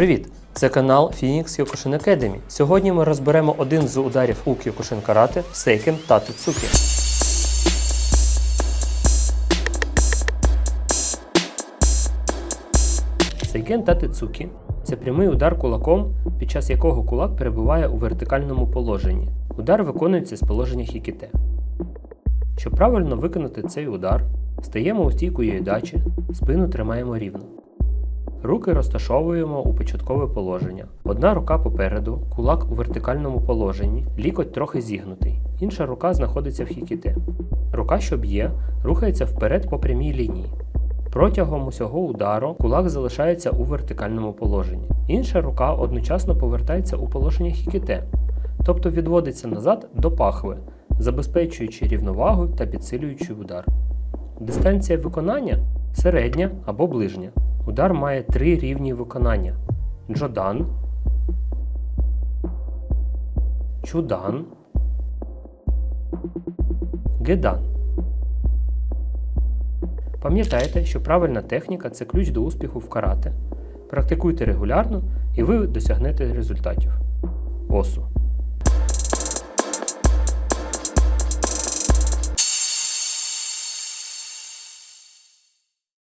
Привіт! Це канал Phoenix Kyokushin Academy. Сьогодні ми розберемо один з ударів у Kyokushin Karate – Сейкен та Татецуки. Сейкен та Татецуки – це прямий удар кулаком, під час якого кулак перебуває у вертикальному положенні. Удар виконується з положення хікіте. Щоб правильно виконати цей удар, стаємо у стійку юйдачі, спину тримаємо рівно. Руки розташовуємо у початкове положення. Одна рука попереду, кулак у вертикальному положенні, лікоть трохи зігнутий, інша рука знаходиться в хікіте. Рука, що б'є, рухається вперед по прямій лінії. Протягом усього удару кулак залишається у вертикальному положенні. Інша рука одночасно повертається у положення хікіте, тобто відводиться назад до пахви, забезпечуючи рівновагу та підсилюючи удар. Дистанція виконання середня або ближня. Удар має три рівні виконання: джодан, чудан, гедан. Пам'ятайте, що правильна техніка це ключ до успіху в карате. Практикуйте регулярно і ви досягнете результатів. Осу.